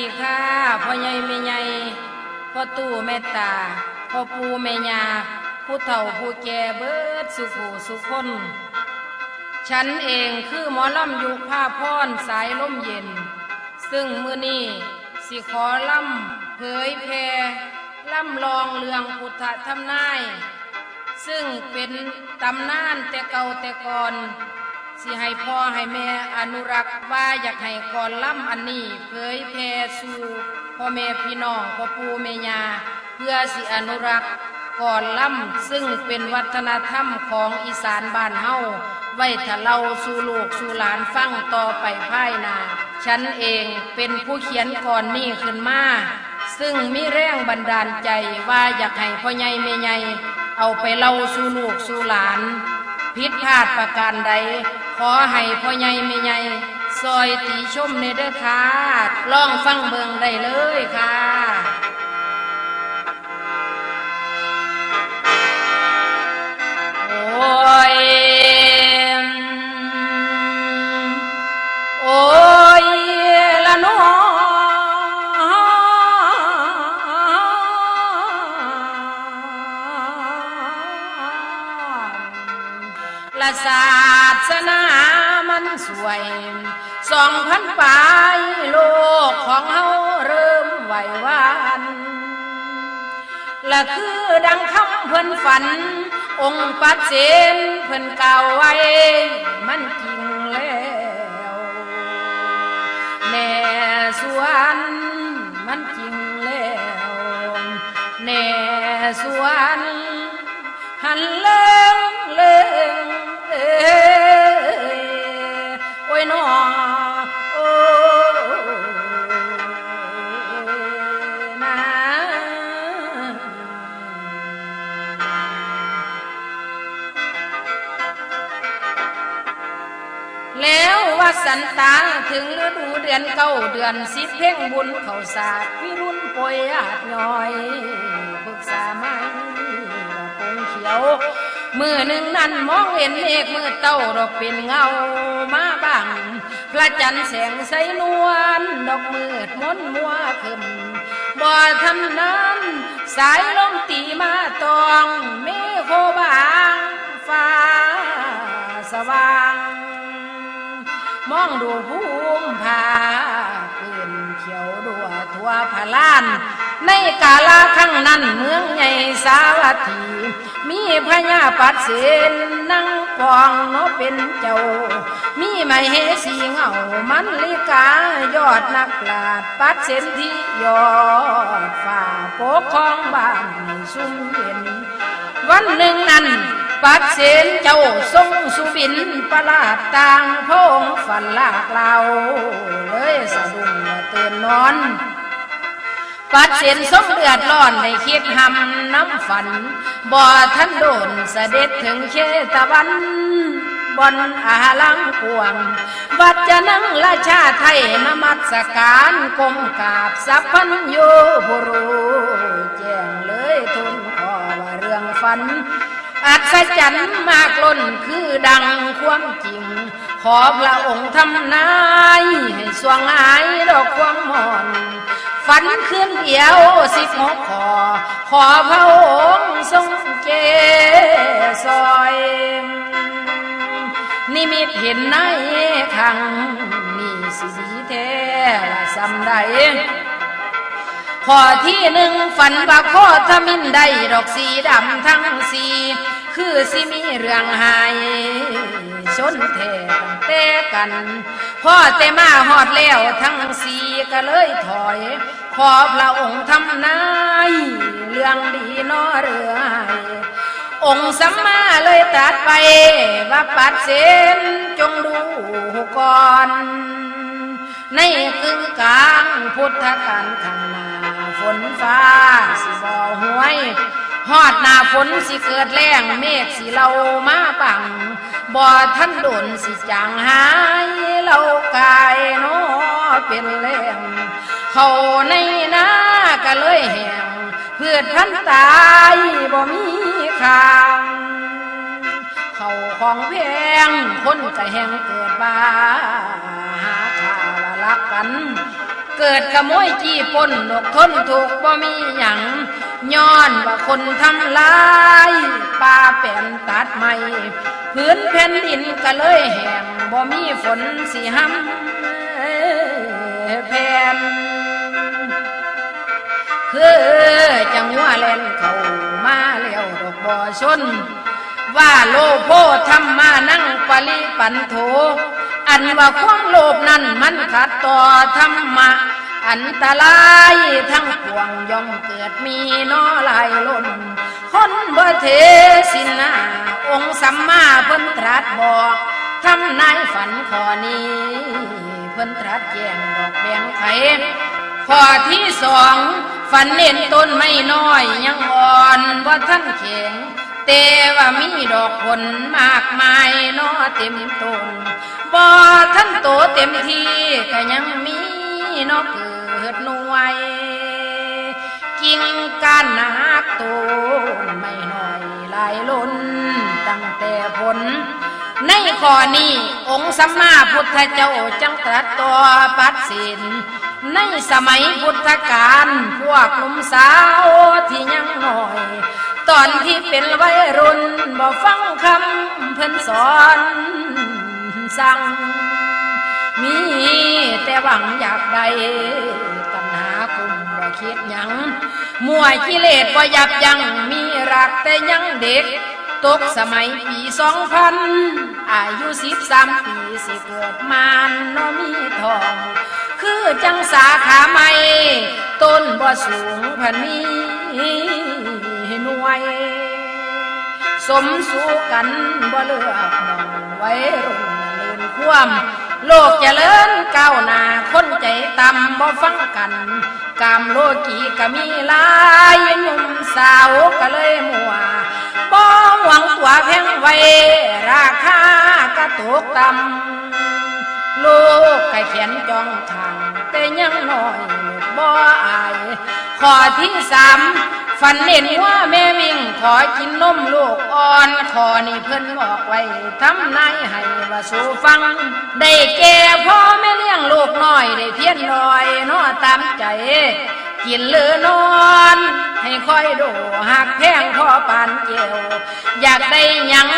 ดีค่ะพ่อใหญ่แม่ใหญ่พ่อตู่แม่ตาพ่อปู่แม่ยาผู้เฒ่าผู้แก่เบิดสุขูสุคน ฉันเองคือหมอลำยุคผ้าพรสายลมเย็น ซึ่งมือนี้สิขอล่ำเผยแพร่ลำลองเรื่องพุทธธรรมนาย ซึ่งเป็นตำนานแต่เก่าแต่ก่อน สิให้พ่อให้แม่อนุรักษ์ว่าอยากให้ก่อนล่ำอันนี้เผยแพร่สู่พ่อแม่พี่น้องพ่อปู่แม่ย่าเพื่อสิอนุรักษ์ก่อนล่ำซึ่งเป็นวัฒนธรรมของอีสานบ้านเฮาไว้ถ้าเราสู่ลูกสู่หลานฟังต่อไปภายนาฉันเองเป็นผู้เขียนก่อนนี้ขึ้นมาซึ่งมีแรงบันดาลใจว่าอยากให้พ่อใหญ่แม่ใหญ่เอาไปเล่าสู่ลูกสู่หลานผิดพลาดประการใด ขอให้พ่อใหญ่ไม่ใหญ่ซอยตีชมในเด้อค่ะลองฟังเบิงได้เลยค่ะ วยสองพันปลายโลกของเฮาเริ่มไหววานและคือดังคำเพิ่นฝัน องค์ปัดเสนเพิ่นกล่าวไว้ มันจริงแล้วแน่สวนมันจริงแล้วแน่สวนหันเลิง สันตาถึงฤดูเดือนเก้าเดือนสิบเพ่งบุญเขาสาดวิรุณปวยอาดย้อยปึกษาไม่ว่าคงเขียว มือหนึ่งนั้นมองเห็นเมฆมือเต้าดอกเป็นเงามาบังพระจันทร์แสงใสนวลดอกมืดมนมัวขึ้นบ่ทำนั้นสายลมตีมาตองเมฆโคบางฟ้าสว่าง มองดูภูมิภาขึ้นเขียวดัวทั่วพลาน ในกาลาข้างนั้นเมืองใหญ่สาวัตถี มีพญาปัดเสนนั่งปองเนาะเป็นเจ้า มีไมเหสีเงามันลิกายอดนักปราดปัดเสนที่ยอดฝ่าปกครองบ้านให้ซุ่มเย็น วันหนึ่งนั้น ปัดเสนเจ้าทรงสุบินประหลาดต่างพงฝันลากเราเลยสะดุ้งและตื่นนอน ปัดเสียนสมเดือดร้อนในคิดหำน้ำฝัน บ่ท่านโดนเสด็จถึงเชตวันบนอาลังกวง วัดจะนังราชาไทยนมัสการกรมกาบสัพพันโยบุรุแจ้งเลยทุนขอว่าเรื่องฝัน อัศจรรย์มากล้นคือดังความจริง ขอพระองค์ทำนายให้สวงหายดอกความหมอน ฝันขึ้นเดียวสิบหกขอ ขอพระองค์ทรงเจซอย นิมิตเห็นในขังนี่สิดีแท้ละสำใด ข้อที่หนึ่งฝันว่าข้อทมินได้ดอกสีดำทั้งสีคือสิมีเรื่องหายชนแท้ตั้งแต่กันพ่อแต่มาหอดแล้วทั้งสีก็เลยถอย ขอพระองค์ทำนายเรื่องดีนอเรือองค์สัมมาเลยตรัดไปว่าปัดเสนจงดูก่อน ในกึ่งกลางพุทธการข้างหน้า ฝนฟ้าสิบ่หวยฮอดหน้าฝนสิเกิดแรงเมฆสิเรามาบังบ่ท่านโดนสิจางหายเรากายนาะเป็นแรงเขาในหน้าก็เลยแห้งพืชพันธุ์ตายบ่มีคางเขาของแพงคนก็แหงเกิดบ้าหาข่าวว่ารักกัน เกิดขโมยจี้ปล้นดกทนถูกบ่มีหยังย้อนว่าคนทำลายป่าแป่นตัดไม้พื้นแผ่นดินก็เลยแห้งบ่มีฝนสิห้ำแผ่นคือจังหวะแลนเข้ามาแล้วดอกบ่อชน ว่าโลโพธรรมานั่งปริปันโถ อันว่าความโลภนั้นมันขัดต่อธรรมะ อันตรายทั้งปวงย่อมเกิดมีน้อลายล้นคนบ่เทสินนาองค์สัมมาเพิ่นตรัสบอกทำนายฝันข้อนี้ เพิ่นตรัสแจ้งดอกแบงไขข้อที่สองฝันเน้นต้นไม่น้อยยังอ่อนว่าท่านแข็ง แต่ว่ามีดอกผลมากมายเนอเต็มต้นบ่ท่านโตเต็มทีก็ยังมีเนอเกิดหน่วยกิ่งก้านหนักต้นไม่น้อยหลายล้นตั้งแต่ผลในข้อนี้องค์สัมมาพุทธเจ้าจังตรัสต่อปัดสินในสมัยพุทธกาลพวกหนุ่มสาวที่ยังน้อย ตอนที่เป็นวัยรุ่นบ่ฟังคำเพิ่นสอนสั่ง มีแต่หวังอยากได้ตัณหาคุมบ่คิดยังมั่วกิเลสบ่ยับยั้งมีรักแต่ยังเด็ก ตกสมัยปีสองพันอายุสิบสามปีสิเกิดมานนอมีทอง คือจังสาขาไม่ ต้นบ่สูงพันนี้ วย สมสู่กันบ่เลือกมองไว้รุ่นเลื่นควมโลกจะเจริญก้าวหน้าคนใจต่ำบ่ฟังกันกามโลกีก็มีลายหนุ่มสาวก็เลยมัวบ่หวังตัวแพงไว้ราคาก็ตกต่ำโลกก่เขียนจองทางแต่ยังน้อยบ่อาย ข้อที่สาม ฝันเห็นว่าแม่วิ่งขอกินนมลูกอ่อนขอนี้เพิ่นบอกไว้ทำนายให้ว่าสู่ฟัง ได้แก่พ่อแม่เลี้ยงลูกน้อยได้เพียนน้อยนอตามใจ กินหรือนอน ให้คอยดูหักแพงพ่อปานเจียว อยากได้ยัง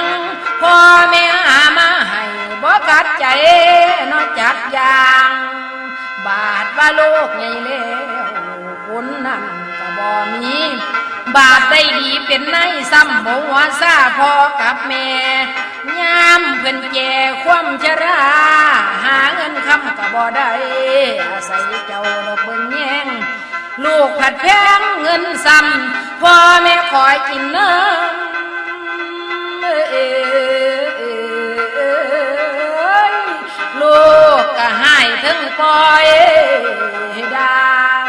พ่อแม่หามาให้บ่กัดใจนอกจา บาทได้ดีเป็นในซ้ำบ่ว่าซาพ่อกับแม่ยามเพิ่อนแก่ความชราหาเงินคำก็บ่ได้อาศัยเจ้าดอกเบิ่งแยงลูกผัดแพงเงินซ้ำพ่อแม่คอยกินเน้ำเอ้ยลูกก็ให้ถึงปล่อยดัง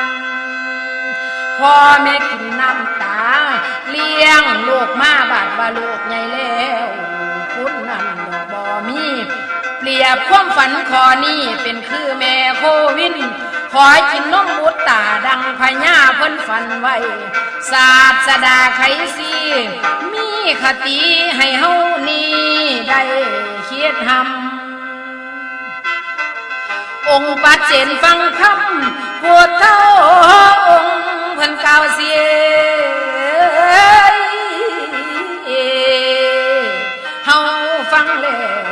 พ่อแม่กินน้ำ ว่าลูกใหญ่แล้วคุณนั่นดอกบ่มี เปรียบความฝันขอนี้เป็นคือแม่โควิน ขอกินนมบุตตาดังพญาเพิ่นฝันไว้ศาสดาไขสีมีคติให้เฮานี้ได้เคียดทำองค์ปัดเจนฟังคำปวดเท่าองค์เพิ่นกล่าวเสีย แล้ว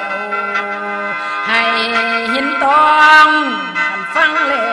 ให้หินตองคันฟังแล้ว